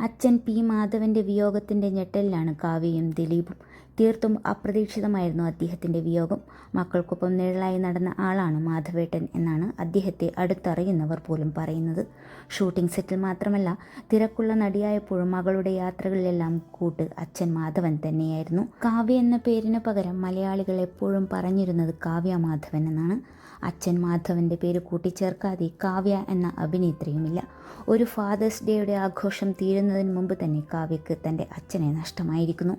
അച്ഛൻ പി മാധവന്റെ വിയോഗത്തിന്റെ ഞെട്ടലിലാണ് കാവ്യയും ദിലീപും തീർത്തും അപ്രതീക്ഷിതമായിരുന്നു അദ്ദേഹത്തിന്റെ വിയോഗം. മക്കൾക്കൊപ്പം നിഴലായി നടന്ന ആളാണ് മാധവേട്ടൻ എന്നാണ് അദ്ദേഹത്തെ അടുത്തറിയുന്നവർ പോലും പറയുന്നത്. ഷൂട്ടിംഗ് സെറ്റിൽ മാത്രമല്ല തിരക്കുള്ള നടിയായപ്പോഴും മകളുടെ യാത്രകളിലെല്ലാം കൂട്ട് അച്ഛൻ മാധവൻ തന്നെയായിരുന്നു. കാവ്യ എന്ന പേരിന് പകരം മലയാളികൾ എപ്പോഴും പറഞ്ഞിരുന്നത് കാവ്യ മാധവൻ എന്നാണ്. അച്ഛൻ മാധവന്റെ പേര് കൂട്ടിച്ചേർക്കാതെ കാവ്യ എന്ന അഭിനേത്രിയുമില്ല. ഒരു ഫാദേഴ്സ് ഡേയുടെ ആഘോഷം തീരുന്നതിന് മുമ്പ് തന്നെ കാവ്യക്ക് തന്റെ അച്ഛനെ നഷ്ടമായിരിക്കുന്നു.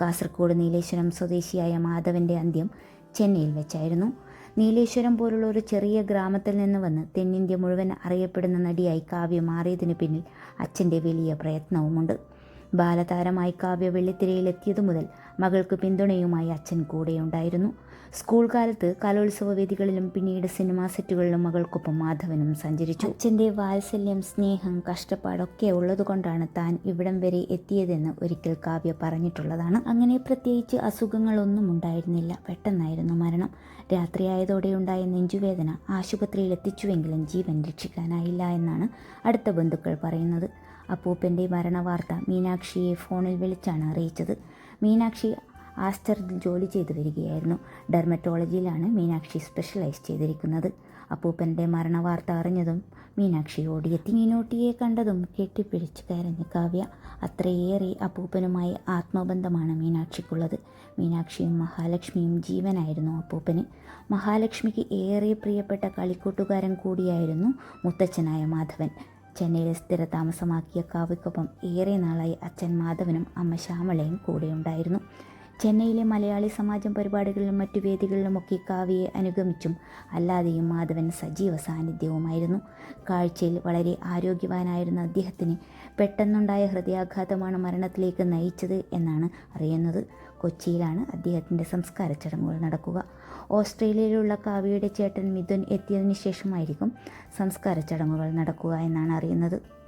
കാസർഗോഡ് നീലേശ്വരം സ്വദേശിയായ മാധവന്റെ അന്ത്യം ചെന്നൈയിൽ വെച്ചായിരുന്നു. നീലേശ്വരം പോലുള്ള ഒരു ചെറിയ ഗ്രാമത്തിൽ നിന്ന് വന്ന് തെന്നിന്ത്യ മുഴുവൻ അറിയപ്പെടുന്ന നടിയായി കാവ്യ മാറിയതിനു പിന്നിൽ അച്ഛന്റെ വലിയ പ്രയത്നവുമുണ്ട്. ബാലതാരമായി കാവ്യ വെള്ളിത്തിരയിലെത്തിയതു മുതൽ മകൾക്ക് പിന്തുണയുമായി അച്ഛൻ കൂടെയുണ്ടായിരുന്നു. സ്കൂൾ കാലത്ത് കലോത്സവ വേദികളിലും പിന്നീട് സിനിമാ സെറ്റുകളിലും മകൾക്കൊപ്പം മാധവനും സഞ്ചരിച്ചു. അച്ഛന്റെ വാത്സല്യം സ്നേഹം കഷ്ടപ്പാടൊക്കെ ഉള്ളതുകൊണ്ടാണ് താൻ ഇവിടം വരെ എത്തിയതെന്ന് ഒരിക്കൽ കാവ്യ പറഞ്ഞിട്ടുള്ളതാണ്. അങ്ങനെ പ്രത്യേകിച്ച് അസുഖങ്ങളൊന്നും ഉണ്ടായിരുന്നില്ല. പെട്ടെന്നായിരുന്നു മരണം. രാത്രിയായതോടെ ഉണ്ടായ നെഞ്ചുവേദന ആശുപത്രിയിൽ എത്തിച്ചുവെങ്കിലും ജീവൻ രക്ഷിക്കാനായില്ല എന്നാണ് അടുത്ത ബന്ധുക്കൾ പറയുന്നത്. അപ്പൂപ്പന്റെ മരണവാർത്ത മീനാക്ഷിയെ ഫോണിൽ വിളിച്ചാണ് അറിയിച്ചത്. മീനാക്ഷി ആസ്റ്ററിൽ ജോലി ചെയ്തു വരികയായിരുന്നു. ഡെർമറ്റോളജിയിലാണ് മീനാക്ഷി സ്പെഷ്യലൈസ് ചെയ്തിരിക്കുന്നത്. അപ്പൂപ്പന്റെ മരണവാർത്ത അറിഞ്ഞതും മീനാക്ഷി ഓടിയെത്തി. മീനോട്ടിയെ കണ്ടതും കെട്ടിപ്പിടിച്ച് കരഞ്ഞ് കാവ്യ. അത്രയേറെ അപ്പൂപ്പനുമായി ആത്മബന്ധമാണ് മീനാക്ഷിക്കുള്ളത്. മീനാക്ഷിയും മഹാലക്ഷ്മിയും ജീവനായിരുന്നു അപ്പൂപ്പന്. മഹാലക്ഷ്മിക്ക് ഏറെ പ്രിയപ്പെട്ട കളിക്കൂട്ടുകാരൻ കൂടിയായിരുന്നു മുത്തച്ഛനായ മാധവൻ. ചെന്നൈയിൽ സ്ഥിരതാമസമാക്കിയ കാവ്യക്കൊപ്പം ഏറെ നാളായി അച്ഛൻ മാധവനും അമ്മ ശ്യാമളയും കൂടെയുണ്ടായിരുന്നു. ചെന്നൈയിലെ മലയാളി സമാജം പരിപാടികളിലും മറ്റു വേദികളിലുമൊക്കെ കാവ്യയെ അനുഗമിച്ചും അല്ലാതെയും മാധവൻ സജീവ സാന്നിധ്യവുമായിരുന്നു. കാഴ്ചയിൽ വളരെ ആരോഗ്യവാനായിരുന്ന അദ്ദേഹത്തിന് പെട്ടെന്നുണ്ടായ ഹൃദയാഘാതമാണ് മരണത്തിലേക്ക് നയിച്ചത് എന്നാണ് അറിയുന്നത്. കൊച്ചിയിലാണ് അദ്ദേഹത്തിന്റെ സംസ്കാര ചടങ്ങുകൾ നടക്കുക. ഓസ്ട്രേലിയയിലുള്ള കാവ്യയുടെ ചേട്ടൻ മിഥുൻ എത്തിയതിനു ശേഷമായിരിക്കും സംസ്കാര ചടങ്ങുകൾ നടക്കുക എന്നാണ് അറിയുന്നത്.